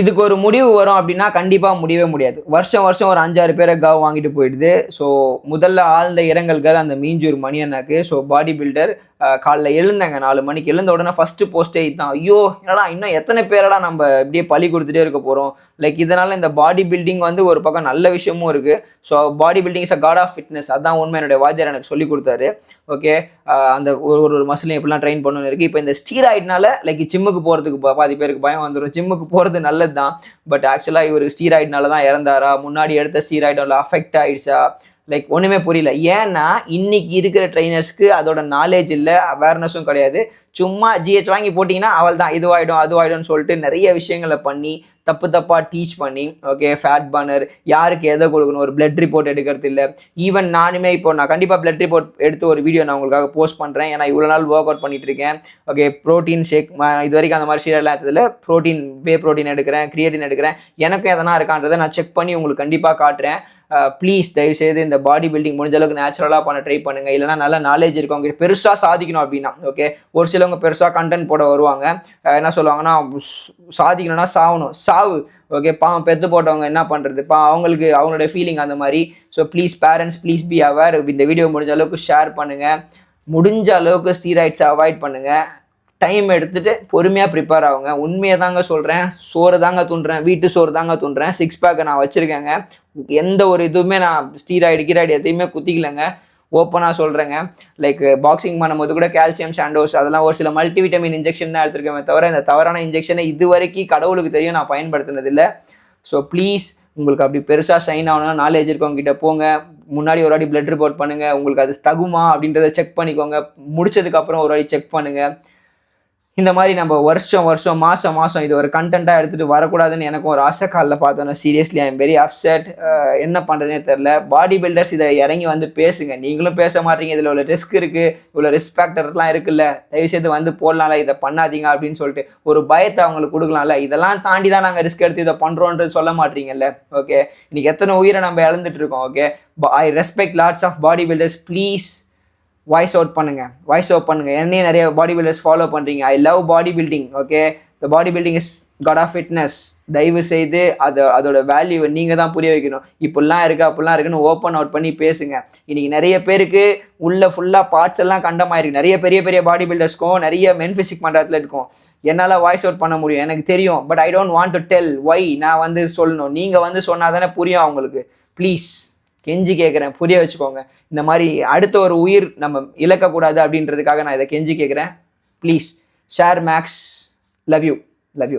இதுக்கு ஒரு முடிவு வரும் அப்படின்னா கண்டிப்பாக முடியவே முடியாது. வருஷம் வருஷம் ஒரு அஞ்சாறு பேரை கவ் வாங்கிட்டு போயிடுது. ஸோ முதல்ல ஆழ்ந்த இரங்கல்கள் அந்த மீஞ்சூர் மணி அண்ணாக்கு ஸோ பாடி பில்டர் காலைல எழுந்தாங்க. நாலு மணிக்கு எழுந்த உடனே ஃபஸ்ட்டு போஸ்டே இதுதான் ஐயோ என்னடா இன்னும் எத்தனை பேரடா நம்ம இப்படியே பழி கொடுத்துட்டே இருக்க போகிறோம் லைக் இதனால் இந்த பாடி பில்டிங் வந்து ஒரு பக்கம் நல்ல விஷயமும் இருக்குது so body building is a god of fitness அதான் உண்மை என்னுடைய வாத்தியார் எனக்கு சொல்லி கொடுத்தாரு. ஓகே அந்த ஒரு ஒரு ஒரு மசிலையும் எப்படிலாம் ட்ரெயின் பண்ணணும் இருக்குது இப்போ இந்த ஸ்டீராய்ட்னால லைக் ஜிம்முக்கு போகிறதுக்கு பாதி பேருக்கு பயம் வந்துடும் ஜிம்முக்கு போகிறது நல்ல நல்லது தான் பட் ஆக்சுவலாக இவர் ஸ்டீராய்ட்னால தான் இறந்தாரா? முன்னாடி எடுத்த ஸ்டீராய்டில் அஃபெக்ட் ஆயிடுச்சா? லைக் ஒன்றுமே புரியல. ஏன்னா இன்னைக்கு இருக்கிற ட்ரைனர்ஸ்க்கு அதோட நாலேஜ் இல்லை அவேர்னஸும் கிடையாது. சும்மா ஜிஹெச் வாங்கி போட்டிங்கன்னா அவள் தான் இதுவாகிடும் அதுவாயிடும்னு சொல்லிட்டு நிறைய விஷயங்களை பண்ணி தப்பு தப்பாக டீச் பண்ணி ஓகே ஃபேட் பர்னர் யாருக்கு எதை கொடுக்கணும்? ஒரு பிளட் ரிப்போர்ட் எடுக்கிறது இல்லை. ஈவன் நானுமே இப்போ நான் கண்டிப்பாக பிளட் ரிப்போர்ட் எடுத்து ஒரு வீடியோ நான் உங்களுக்காக போஸ்ட் பண்ணுறேன் ஏன்னா இவ்வளோ நாள் ஒர்க் அவுட் பண்ணிட்டு இருக்கேன். ஓகே ப்ரோட்டீன் ஷேக் இது வரைக்கும் அந்த மாதிரி ஷீரெல்லாம் எடுத்ததில் ப்ரோட்டீன் வே ப்ரோட்டீன் எடுக்கிறேன் கிரியேட்டின் எடுக்கிறேன். எனக்கும் எதனா இருக்கான்றதை நான் செக் பண்ணி உங்களுக்கு கண்டிப்பாக காட்டுறேன். ப்ளீஸ் தயவுசெய்து இந்த இந்த பாடி பில்டிங் முடிஞ்ச அளவுக்கு நேச்சுரலாக பண்ண ட்ரை பண்ணுங்க. இல்லைனா நல்ல நாலேஜ் இருக்கவங்க பெருசாக சாதிக்கணும் அப்படின்னா ஓகே ஒரு சிலவங்க பெருசாக கண்டென்ட் போட வருவாங்க. என்ன சொல்லுவாங்கன்னா சாதிக்கணும்னா சாவணும். சாவு ஓகே பாவம் பெத்து போட்டவங்க என்ன பண்ணுறது பா அவங்களுக்கு அவங்களோட ஃபீலிங் அந்த மாதிரி. So please parents please be aware இந்த வீடியோ முடிஞ்ச அளவுக்கு ஷேர் பண்ணுங்கள் முடிஞ்ச அளவுக்கு ஸ்டீராய்ட்ஸை அவாய்ட் பண்ணுங்கள் டைம் எடுத்துட்டு பொறுமையாக ப்ரிப்பேர் ஆகுங்க. உண்மையை தாங்க சொல்கிறேன் சோறு தாங்க துண்டுறேன். வீட்டு சோறு தாங்க துண்டுறேன். சிக்ஸ் பேக்கை நான் வச்சுருக்கேங்க. எந்த ஒரு இதுவுமே நான் ஸ்டீராய்டு கீராய்டு எதையுமே குத்திக்கலைங்க. ஓப்பனாக சொல்கிறேங்க லைக் பாக்ஸிங் பண்ணும்போது கூட கால்சியம் சாண்டோஸ் அதெல்லாம் ஒரு சில மல்டிவிட்டமின் இன்ஜெக்ஷன் தான் எடுத்துருக்கேன் தவிர இந்த தவறான இன்ஜெக்ஷனை இது வரைக்கும் கடவுளுக்கு தெரியும் நான் பயன்படுத்தினதில்லை. ஸோ ப்ளீஸ் உங்களுக்கு அப்படி பெருசாக சைன் ஆகணும்னா நாலேஜ் இருக்கவங்க கிட்ட போங்க. முன்னாடி ஒரு வாட்டி பிளட் ரிப்போர்ட் பண்ணுங்கள் உங்களுக்கு அது தகுமா அப்படின்றத செக் பண்ணிக்கோங்க. முடிச்சதுக்கப்புறம் ஒரு வாட்டி செக் பண்ணுங்கள் இந்த மாதிரி நம்ம வருஷம் வருஷம் மாதம் மாதம் இது ஒரு கண்டென்ட்டாக எடுத்துகிட்டு வரக்கூடாதுன்னு எனக்கும் ஒரு ஆசை காலில் பார்த்தோன்னா seriously I am very upset என்ன பண்ணுறதுனே தெரில பாடி பில்டர்ஸ் இதை இறங்கி வந்து பேசுங்க. நீங்களும் பேச மாட்டீங்க. இதில் உள்ள ரிஸ்க் இருக்குது இவ்வளோ ரிஸ்க் ஃபேக்டர்லாம் இருக்குல்ல. தயவுசெய்து வந்து போடலாம்ல. இதை பண்ணாதீங்க அப்படின்னு சொல்லிட்டு ஒரு பயத்தை அவங்களுக்கு கொடுக்கலாம்ல. இதெல்லாம் தாண்டி தான் நாங்கள் ரிஸ்க் எடுத்து இதை பண்ணுறோன்றது சொல்ல மாட்டீங்கல்ல. ஓகே இன்னைக்கு எத்தனை உயிரை நம்ம இழந்துட்டு இருக்கோம் okay I respect lots of body builders please voice out பண்ணுங்கள் வாய்ஸ் அவுட் பண்ணுங்கள் என்னையும் நிறைய பாடி பில்டர்ஸ் ஃபாலோ பண்ணுறீங்க I love body building okay the body building is god of fitness தயவு செய்து அதை அதோட வேல்யூவை நீங்கள் தான் புரிய வைக்கணும். இப்படிலாம் இருக்குது அப்படிலாம் இருக்குன்னு ஓப்பன் அவுட் பண்ணி பேசுங்க. இன்றைக்கி நிறைய பேருக்கு உள்ள ஃபுல்லாக பார்ட்ஸ் எல்லாம் கண்டமாயிருக்கு. நிறைய பெரிய பெரிய பாடி பில்டர்ஸ்க்கும் நிறைய மென் ஃபிசிக் பண்ணுறதுல இருக்கும். என்னால் வாய்ஸ் அவுட் பண்ண முடியும். எனக்கு தெரியும். But I don't want to tell why நான் வந்து சொல்லணும். நீங்கள் வந்து சொன்னால் தானே புரியும் அவங்களுக்கு. ப்ளீஸ் கெஞ்சி கேட்குறேன் புரிய வச்சுக்கோங்க. இந்த மாதிரி அடுத்த ஒரு உயிர் நம்ம இழக்கக்கூடாது அப்படின்றதுக்காக நான் இதை கெஞ்சி கேட்குறேன் please share max love you love you